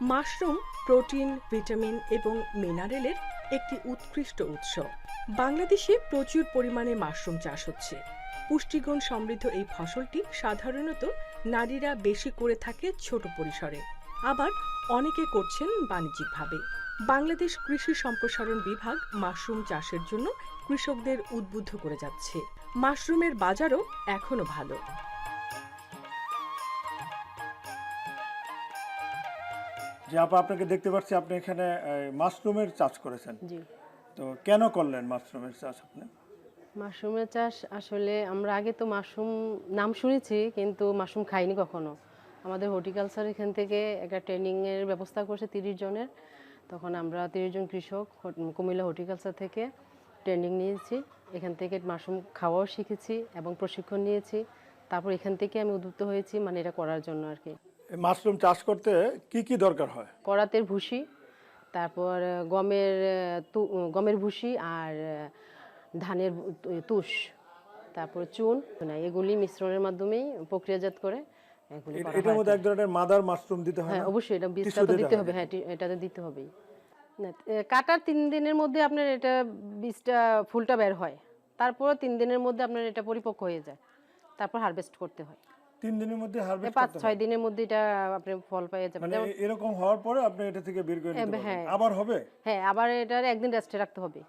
Mushroom, protein, vitamin এবং মিনারেলের একটি উৎকৃষ্ট উৎস। বাংলাদেশে প্রচুর পরিমাণে মাশরুম চাষ হচ্ছে। পুষ্টিগুণ সমৃদ্ধ এই ফসলটি সাধারণত নারীরা বেশি করে থাকে ছোট পরিসরে। আবার অনেকে করছেন বাণিজ্যিকভাবে। বাংলাদেশ কৃষি সম্প্রসারণ বিভাগ মাশরুম চাষের জন্য কৃষকদের উদ্বুদ্ধ করে যাচ্ছে। মাশরুমের বাজারও এখনও ভালো। যে আপা আপনাকে দেখতে পাচ্ছি আপনি এখানে মাশরুমের চাষ করেছেন। জি। তো কেন করলেন মাশরুমের চাষ আপনি? মাশরুমের চাষ আসলে আমরা আগে তো মাশরুম নাম শুনেছি কিন্তু মাশরুম খাইনি কখনো। আমাদের হর্টিকালচার এখান থেকে একটা ট্রেনিংয়ের ব্যবস্থা করছে তিরিশ জনের। তখন আমরা তিরিশ জন কৃষক কুমিল্লা হর্টিকালচার থেকে ট্রেনিং নিয়েছি। এখান থেকে মাশরুম খাওয়াও শিখেছি এবং প্রশিক্ষণ নিয়েছি। তারপর এখান থেকে আমি উদ্বুদ্ধ হয়েছি মানে এটা করার জন্য আর কি। মাশরুম চাষ করতে কি কি দরকার হয়? করাতের ভুসি তারপর গমের তু- গমের ভুসি আর ধানের তুষ তারপর চুন এগুলি মিশ্রণের মাধ্যমেই প্রক্রিয়াজাত করে এটার মধ্যে এক ধরনের মাদার মাশরুম দিতে হয় হ্যাঁ অবশ্যই এটা বীজটা তো দিতে হবে হ্যাঁ টি- এটাতে দিতে হবেই। না, কাটার তিন দিনের মধ্যে আপনার এটা বীজটা ফুলটা বের হয় তারপর তিন দিনের মধ্যে আপনার এটা পরিপক্ক হয়ে যায় তারপর হারভেস্ট করতে হয়। তিন দিনের মধ্যে হারভেস্ট পাঁচ ছয় দিনের মধ্যে এটা আপনি ফল পেয়ে যাবেন মানে এরকম হওয়ার পরে আপনি এটা থেকে বের করে নিতে পারবেন। হ্যাঁ। আবার হবে? হ্যাঁ আবার এটার একদিন রেস্টে রাখতে হবে।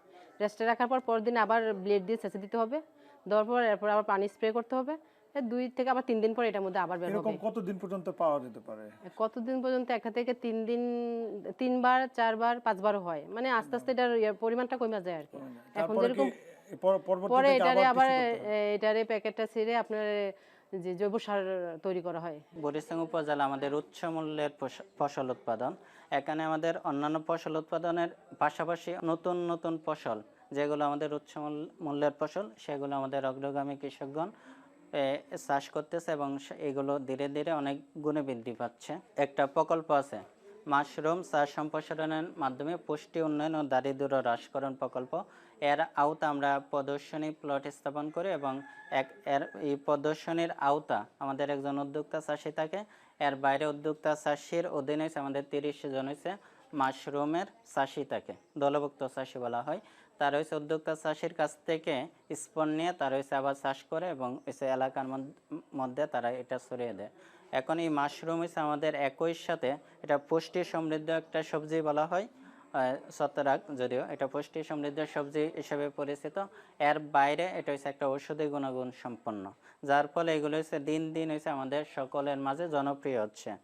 রেস্টে রাখার পর পরের দিন আবার ব্লেড দিয়ে ছেঁচে দিতে হবে। দেওয়ার পর এরপর আবার পানি স্প্রে করতে হবে। দুই থেকে আবার তিন দিন পর এটার মধ্যে আবার বের এরকম কতদিন পর্যন্ত পাওয়া যেতে পারে? কতদিন পর্যন্ত? থেকে তিন দিন তিনবার চারবার পাঁচবারও হয়। মানে আস্তে আস্তে এটার ইয়ে পরিমাণটা কমে যায় আর কি। এখন যেরকম পর- এটারে আবার এটারে প্যাকেটটা ছিঁড়ে আপনার যে জৈব সার তৈরি করা হয়? বরিশাং উপজেলা আমাদের উচ্চ মূল্যের ফসল উৎপাদন। এখানে আমাদের অন্যান্য ফসল উৎপাদনের পাশাপাশি নতুন নতুন ফসল, যেগুলো আমাদের উচ্চ মূল্যের ফসল, সেগুলো আমাদের অগ্রগামী কৃষকগণ চাষ করতেছে এবং এগুলো ধীরে ধীরে অনেক গুণে বৃদ্ধি পাচ্ছে। একটা প্রকল্প আছে মাশরুম চাষ সম্প্রসারণের মাধ্যমে পুষ্টি উন্নয়ন ও দারিদ্র হ্রাসকরণ প্রকল্প। এর আওতা আমরা প্রদর্শনী প্লট স্থাপন করি এবং এক এর এই প্রদর্শনীর আওতা আমাদের একজন উদ্যোক্তা চাষি থাকে। এর বাইরে উদ্যোক্তা চাষির অধীনে আমাদের তিরিশ জন হয়েছে মাশরুমের চাষি থাকে। দলভুক্ত চাষি বলা হয়। তার হচ্ছে উদ্যোক্তা চাষির কাছ থেকে স্পন নিয়ে তার হচ্ছে আবার চাষ করে এবং হচ্ছে এলাকার মধ্য- তারা এটা ছড়িয়ে দেয়। এখন এই মাশরুম হচ্ছে আমাদের একই সাথে এটা পুষ্টি সমৃদ্ধ একটা সবজি বলা হয় ছত্রাক যদিও এটা পুষ্টি সমৃদ্ধ সবজি হিসেবে পরিচিত। এর বাইরে এটা হচ্ছে একটা ঔষধি গুণাগুণ সম্পন্ন, যার ফলে এগুলো হচ্ছে দিন দিন হচ্ছে আমাদের সকলের মাঝে জনপ্রিয় হচ্ছে।